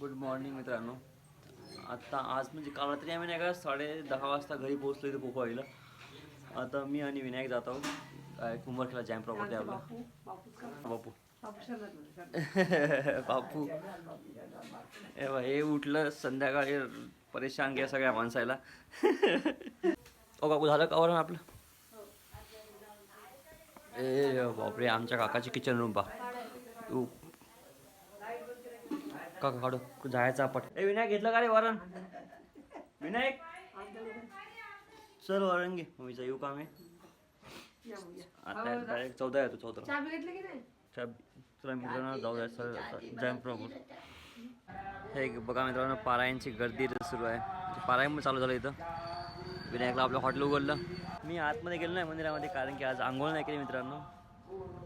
Good morning मित्रांनो. आता आज म्हणजे काल रात्री आम्ही नाही का साडे दहा वाजता घरी पोहोचलो इथे पोकवाईला आता मी आणि विनायक जात आहोत. काय कुंभरखेला जॅम प्रॉपर्टी आपला. बापू बापू बापू. बापू ए बा, हे उठलं संध्याकाळी परेशान घ्या सगळ्या माणसाला. ओ काकू झालं का वरण आपलं? ए बापरे आमच्या काकाची किचन रूम पा काका काढू जायचा पट. ए विनायक घेतलं का रे वरण? विनायक? चल वरण घे. मम्मीचा येऊ का मी. आता डायरेक्ट चौदा येतो चौदा. की तुला मित्रांनो जाऊ द्या सर जॅम प्रॉपर हे बघा मित्रांनो पारायणची गर्दी सुरू आहे. पारायण पण चालू झालं इथं. विनायकला आपलं हॉटेल उघडलं. मी आतमध्ये गेलो नाही मंदिरामध्ये कारण की आज आंघोळ नाही केली मित्रांनो.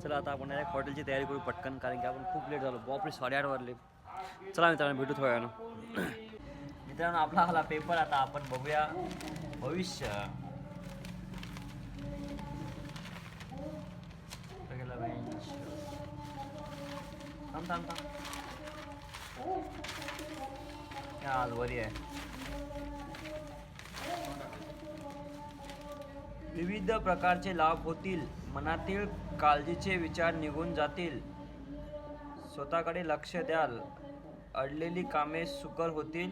चला आता आपण हॉटेलची तयारी करू पटकन कारण की आपण खूप लेट झालो. बापरे साडेआठ वाजले. चला मित्रांनो भेटू थोड्या मित्रांनो आपला हा पेपर आता आपण बघूया भविष्य. थांब थांब थांब. आज वरी आहे. विविध प्रकारचे लाभ होतील. मनातील काळजीचे विचार निघून जातील. स्वतःकडे लक्ष द्याल. अडलेली कामे सुकर होतील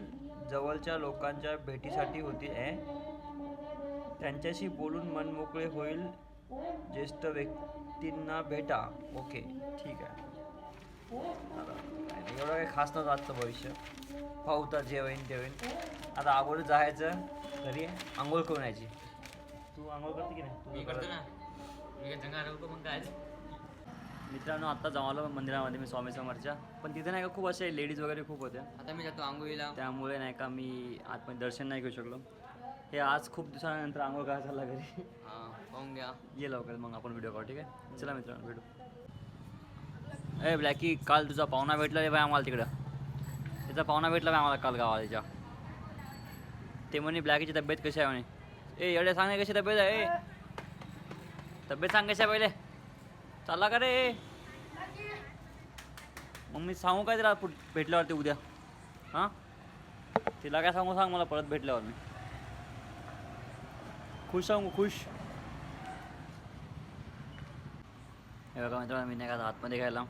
जवळच्या लोकांच्या भेटीसाठी होतील ए त्यांच्याशी बोलून मन मोकळे होईल ज्येष्ठ व्यक्तींना भेटा. ओके ठीक आहे. एवढं काही खास नव्हतं आजचं भविष्य. पाहू तर जे होईन ते होईन आता अगोदर जायचं घरी आंघोळ करून यायची. तू आंघोळ करते की नाही? तू करतो ना. मग काय? मित्रांनो आता जाऊ आलो मंदिरामध्ये मी स्वामी समोरच्या. पण तिथे नाही का खूप असे लेडीज वगैरे खूप होत्या आता मी जातो आंघोळीला. त्यामुळे नाही का मी आतमध्ये दर्शन नाही घेऊ शकलो. हे आज खूप दिवसानंतर आंघोळ करायला चालला घरी. हा पाहून घ्या. ये लवकर मग आपण व्हिडिओ काढू ठीक आहे? चला मित्रांनो भेटू. ए ब्लॅकी काल तुझा पाहुणा भेटला रे बाय आम्हाला तिकडं. त्याचा पाहुणा भेटला बाय आम्हाला काल गावाच्या ते म्हणे ब्लॅकीची तब्येत कशी आहे म्हणे. ए एवढ्या सांग कशी तब्येत आहे? तब्येत सांग कशी आहे पहिले? चालला का रे? मग मी सांगू काय तिला पुढ- भेटल्यावरती उद्या? हां? तिला काय सांगू सांग मला परत भेटल्यावर मी. खुश सांगू खुश. हे बघा मित्रांनो मी नाही का आतमध्ये घ्यायला.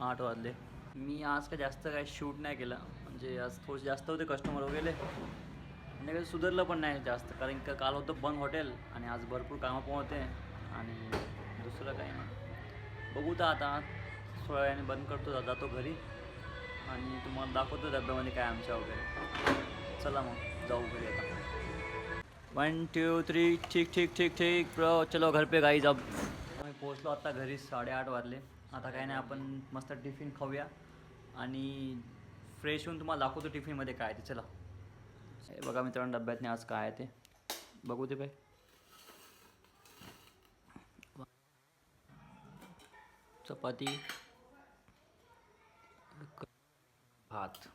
आठ वाजले. मी आज काय जास्त काय शूट नाही केलं. म्हणजे आज थोडे जास्त होते कस्टमर वगैरे. आणि काही सुधारलं पण नाही जास्त. कारण का काल होतं बंद हॉटेल आणि आज भरपूर कामं पण होते. आणि दुसरं काही नाही. बघू तर आता. थोड्या वेळाने बंद करतो जा- जातो घरी. आणि तुम्हाला दाखवतो डब्यामध्ये काय आमच्या वगैरे. चला मग जाऊ घरी आता. वन टू थ्री ठीक ठीक ठीक ठीक. प्र चलो घर पे गाई जाऊ आम्ही पोहोचलो आता घरी साडेआठ वाजले. आता काही नाही आपण मस्त टिफिन खाऊया. आणि फ्रेश होऊन तुम्हाला दाखवतो टिफिनमध्ये काय आहे ते. चला. हे बघा मित्रांनो डब्यातने आज काय आहे ते. बघू ते बाई. चपाती भात.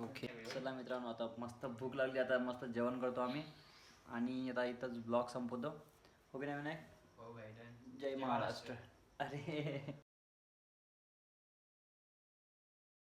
ओके. चला मित्रांनो आता मस्त भूक लागली आता मस्त जेवण करतो आम्ही. आणि आता इथंच ब्लॉग संपवतो. ओके नाही विनायक? जय महाराष्ट्र. अरे.